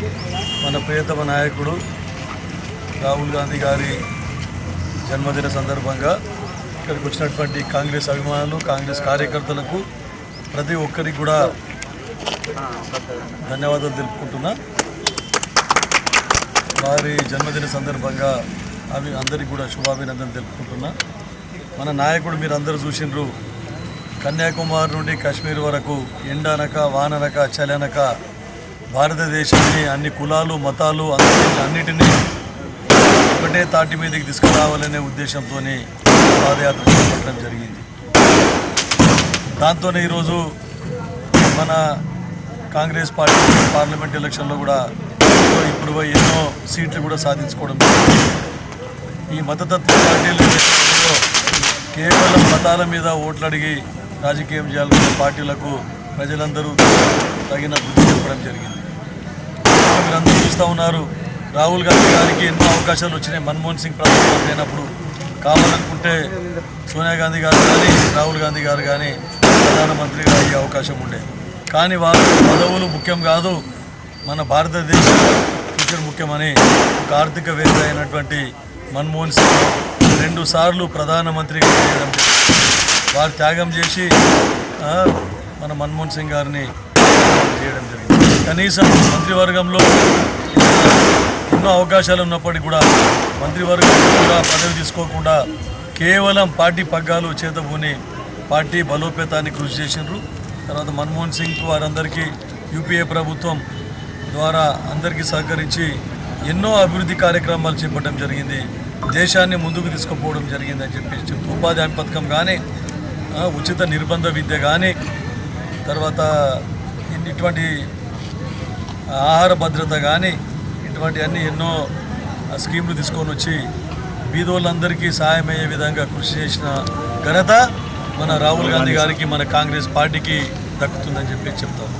మన ప్రియతమ నాయకుడు రాహుల్ గాంధీ గారి జన్మదిన సందర్భంగా ఇక్కడికి వచ్చినటువంటి కాంగ్రెస్ అభిమానులు కాంగ్రెస్ కార్యకర్తలకు ప్రతి ఒక్కరికి కూడా ధన్యవాదాలు తెలుపుకుంటున్నా. వారి జన్మదిన సందర్భంగా అవి అందరికీ కూడా శుభాభినందనలు తెలుపుకుంటున్నా. మన నాయకుడు మీరు అందరూ చూసిండ్రు. కన్యాకుమారి నుండి కాశ్మీర్ వరకు ఎండనక వాననక చలనక భారతదేశాన్ని అన్ని కులాలు మతాలు అన్నిటిని అన్నిటినీ ఒకటే తాటి మీదకి తీసుకురావాలనే ఉద్దేశంతో పాదయాత్ర చేపట్టడం జరిగింది. దాంతోనే ఈరోజు మన కాంగ్రెస్ పార్టీ పార్లమెంట్ ఎలక్షన్లో కూడా ఇప్పుడు ఎన్నో సీట్లు కూడా సాధించుకోవడం ఈ మతతత్వ పార్టీలు కేవలం మతాల మీద ఓట్లు అడిగి రాజకీయం చేయాలనుకునే పార్టీలకు ప్రజలందరూ తగిన బుద్ధి చెప్పడం జరిగింది. మీరందరూ చూస్తూ ఉన్నారు. రాహుల్ గాంధీ గారికి ఎన్నో అవకాశాలు వచ్చినాయి. మన్మోహన్ సింగ్ ప్రధానమంత్రి అయినప్పుడు కావాలనుకుంటే సోనియా గాంధీ గారు కానీ రాహుల్ గాంధీ గారు కానీ ప్రధానమంత్రిగా అయ్యే అవకాశం ఉండే. కానీ వారు పదవులు ముఖ్యం కాదు. మన భారతదేశ ఫ్యూచర్ ముఖ్యమని ఒక ఆర్థికవేత్త అయినటువంటి మన్మోహన్ సింగ్ రెండు సార్లు ప్రధానమంత్రిగా చేయడం వారు త్యాగం చేసి మన మన్మోహన్ సింగ్ గారిని చేయడం జరిగింది. కనీసం మంత్రివర్గంలో ఎన్నో అవకాశాలు ఉన్నప్పటికీ కూడా మంత్రివర్గం కూడా పదవి తీసుకోకుండా కేవలం పార్టీ పగ్గాలు చేతబూని పార్టీ బలోపేతాన్ని కృషి చేసిండ్రు. తర్వాత మన్మోహన్ సింగ్ వారందరికీ యూపీఏ ప్రభుత్వం ద్వారా అందరికీ సహకరించి ఎన్నో అభివృద్ధి కార్యక్రమాలు చేపట్టడం జరిగింది. దేశాన్ని ముందుకు తీసుకుపోవడం జరిగింది అని చెప్పి ఉపాధి హామీ పథకం కానీ ఉచిత నిర్బంధ విద్య కానీ తర్వాత ఇటువంటి ఆహార భద్రత కానీ ఇటువంటి అన్ని ఎన్నో స్కీములు తీసుకొని వచ్చి బీదోళ్ళందరికీ సహాయం అయ్యే విధంగా కృషి చేసిన ఘనత మన రాహుల్ గాంధీ గారికి మన కాంగ్రెస్ పార్టీకి దక్కుతుందని చెప్పి చెప్తాం.